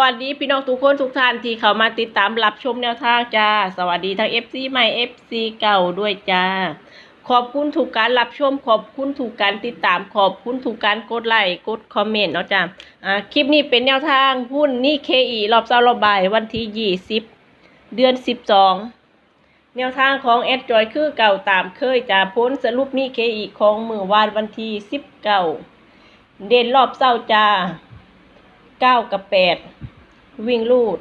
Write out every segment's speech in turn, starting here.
วัสดีพี่น้องทุกคนทุกท่านที่เข้ามาติดตามรับชมแนวทางจ้า สวัสดีทั้ง FC ใหม่ FC เก่าด้วยจ้า ขอบคุณถูกการรับชม ขอบคุณถูกการติดตาม ขอบคุณถูกการกดไลค์กดคอมเมนต์เนาะจ้าอ่าคลิปนี้เป็นแนวทางหุ้นนี่ KE รอบเช้ารอบบ่ายวันที่ 20 เดือน 12 แนวทางของแอดจอยคือเก่าตามเคยจะพ้นสรุปนี่ KE ของมือวานวันที่ 19 เด่นรอบเช้าจ้า เก้ากับแปดวิ่งลูด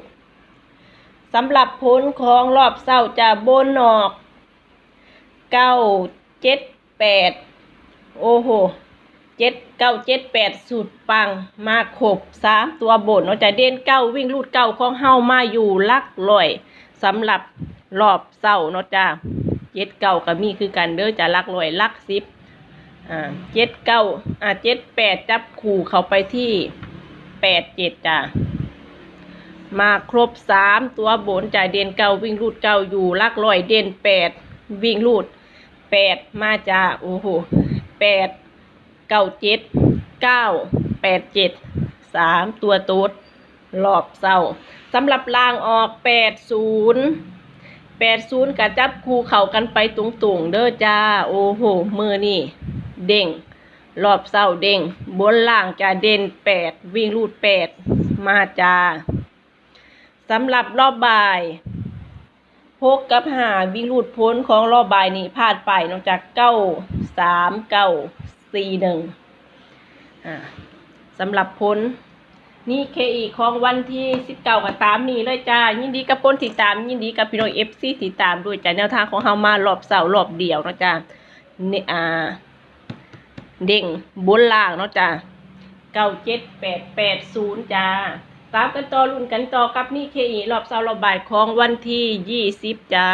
สำหรับผลของรอบเศร้าจะบนออกเก้าเจ็ดแปดโอ้โหเจ็ดเก้าเจ็ดแปดสุดปังมาขบสามตัวบนเนาะจะเด่นเก้าวิ่งลูดเก้าของเฮามาอยู่ลักลอยสำหรับรอบเศร้าเนาะจ้าเจ็ดเก้าก็มีคือกันเด้อจะลักลอยลักสิบอ่าเจ็ดเก้าอ่าเจ็ดแปดจับขู่เขาไปที่ แปดเจ็ดจ้ะมาครบสามตัวบนจ่ายเด่นเก้าวิ่งรูดเก้าอยู่ลักลอยเด่นแปดวิ่งรูดแปดมาจ้าโอ้โหแปดเก้าเจ็ดเก้าแปดเจ็ดสามตัวต๊ดรอบเศร้าสำหรับล่างออกแปดศูนย์แปดศูนย์กะจับคูเข่ากันไปตรงๆเด้อจ้า โอ้โหมือนี่เด้ง รอบเศร้าเด้ง บนล่างจะเด่นแปดวิ่งรูดแปดมาจ้าสำหรับรอบบ่ายพกกับหาวิ่งรูดพ้นของรอบบ่ายนี่พลาดไปนอกจากเก้าสามเก้าสี่หนึ่งสำหรับพ้นนี่เคอีของวันที่สิบเก้ากับตามนี้เลยจ้า ยินดีกับพ้นติดตาม ยินดีกับพี่น้องเอฟซีติดตามด้วยจ้าแนวทางของเฮามารอบเสาร์รอบเดียวนะจ้าเนี่ยอ่า เด้งบนล่างเนาะจ้าเก้าเจ็ดแปดแปดศูนย์จ้าตามกันต่อรุ่นกันต่อกับนี่เคอีรอบเสาร์รอบบ่ายของวันที่ยี่สิบจ้า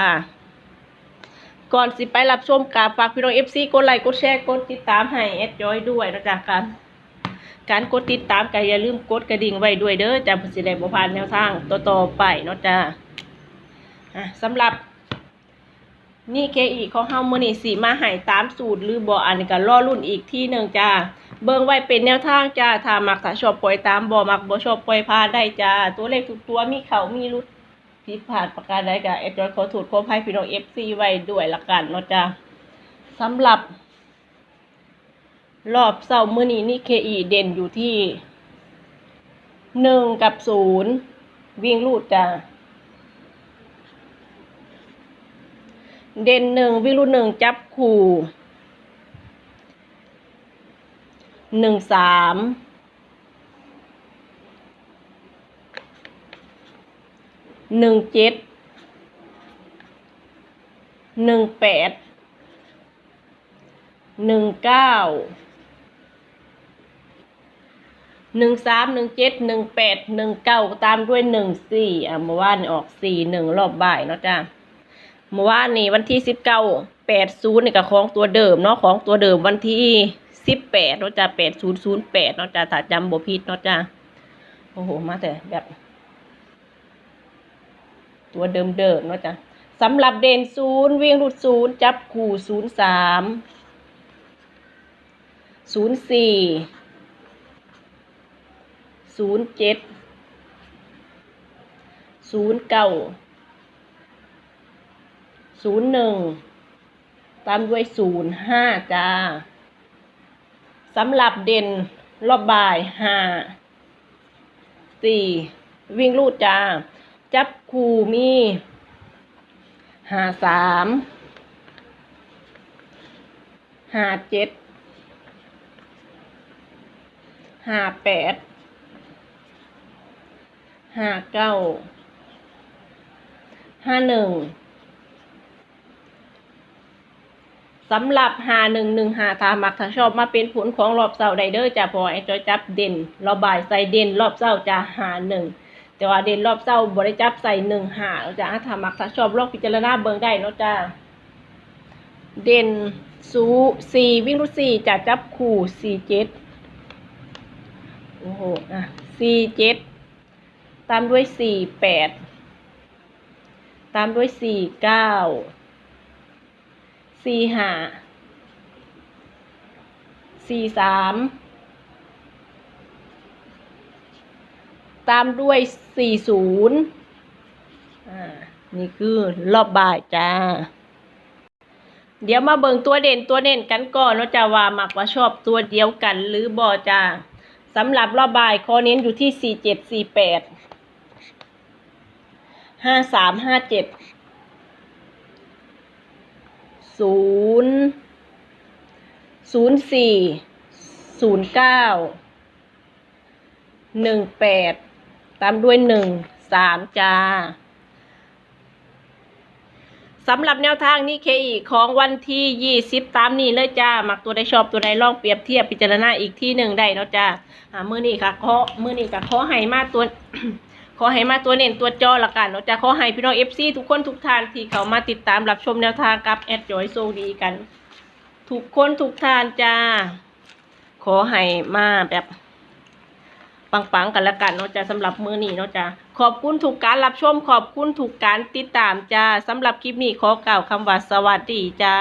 ก่อนสิไปรับชมกาฝากพี่น้องเอฟซีกดไลค์กดแชร์กดติดตามให้แอดจอยด้วยนะจ๊ะการการกดติดตามก็อย่าลืมกดกระดิ่งไว้ด้วยเด้อจ้าเพื่อสิได้บ่พลาดแนวทางต่อๆไปเนาะจ้าอะสำหรับ นี่เคอีของเฮามื้อนี้สิมาให้ตามสูตรหรือบ่อันนี้ก็รอรุ่นอีกที่หนึ่งจ้าเบิ่งไว้เป็นแนวทางจ้าถ้ามักถ้าชอบปล่อยตามบ่มักบ่ชอบปล่อยพาได้จ้าตัวเลขทุกตัวมีเขามีรุดผิดพลาดประการใดก็เอดขอโทษขออภัยพี่น้อง FC ไว้ด้วยละกันเนาะจ้าสำหรับ รอบเสาร์มื้อนี้นี่เคอีเด่นอยู่ที่หนึ่งกับศูนย์วิ่งลูดจ้า เด่นหนึ่งวิรุณหนึ่งจับคู่หนึ่งสามหนึ่งเจ็ดหนึ่งแปดหนึ่งเก้าหนึ่งสามหนึ่งเจ็ดหนึ่งแปดหนึ่งเก้าตามด้วยหนึ่งสี่อะเมื่อวานออกสี่หนึ่งรอบบ่ายเนาะจ้า เมื่อวานนี่วันที่สิบเก้าแปดศูนย์นี่ก็ของตัวเดิมเนาะของตัวเดิมวันที่สิบแปดเนาะจ้ะแปดศูนย์ศูนย์แปดเนาะจ้ะถ้าจำบ่ผิดเนาะจ้ะโอ้โหมาแต่แบบ ตัวเดิมเดิมเนาะจ้ะสำหรับเด่นศูนย์วิ่งรุดศูนย์จับคู่ศูนย์สามศูนย์สี่ศูนย์เจ็ดศูนย์เก้า ศูนย์หนึ่งตามด้วยศูนย์ห้าจ้าสำหรับเด่นรอบบ่ายห้าสี่วิ่งลูดจ้า จับคู่มีห้าสามห้าเจ็ดห้าแปดห้าเก้าห้าหนึ่ง สำหรับหาหนึ่งหนึ่งหาทามักถ้าชอบมาเป็นผลของรอบเสาร์ไดเดอร์จะพอไอ้จอยจับเด่นรอบบ่ายใส่เด่นรอบเสาร์จะหาหนึ่งแต่ว่าเด่นรอบเสาร์บริจับใส่หนึ่งหาเราจะถามักถ้าชอบลองพิจารณาเบิ่งได้เนาะจ้าเด่นสูสี่วิ่งรุดสี่จะจับคู่สี่เจ็ดโอ้โหอะสี่เจ็ดตามด้วยสี่แปดตามด้วยสี่เก้า สี่ห้าสี่สามตามด้วยสี่ศูนย์อ่า นี่คือรอบบ่ายจ้า เดี๋ยวมาเบิ่งตัวเด่นตัวเน่นกันก่อนเนาะจ้าว่ามักว่าชอบตัวเดียวกันหรือบ่จ้าสำหรับรอบบ่ายคอเน้นอยู่ที่สี่เจ็ดสี่แปดห้าสามห้าเจ็ด ศูนย์ศูนย์สี่ศูนย์เก้าหนึ่งแปดตามด้วยหนึ่งสามจ้าสำหรับแนวทางนี้เคอีของวันที่ยี่สิบตามนี้เลยจ้ามักตัวใดชอบตัวใดลองเปรียบเทียบพิจารณาอีกที่หนึ่งได้เนาะจ้าอ่ามือนี้ค่ะขอมือนี้ค่ะขอให้มาตัว ขอให้มาตัวเน้นตัวจอละกันเนาะจ้าขอให้พี่น้องเอฟซีทุกคนทุกท่านที่เขามาติดตามรับชมแนวทางกับแอดจอยโซดีกัน ทุกคนทุกท่านจ้า ขอให้มาแบบปังๆกันละกันเนาะจ้าสำหรับมือนี้เนาะจ้าขอบคุณทุกการรับชม ขอบคุณทุกการติดตามจ้าสำหรับคลิปนี้ขอกล่าวคำว่าสวัสดีจ้า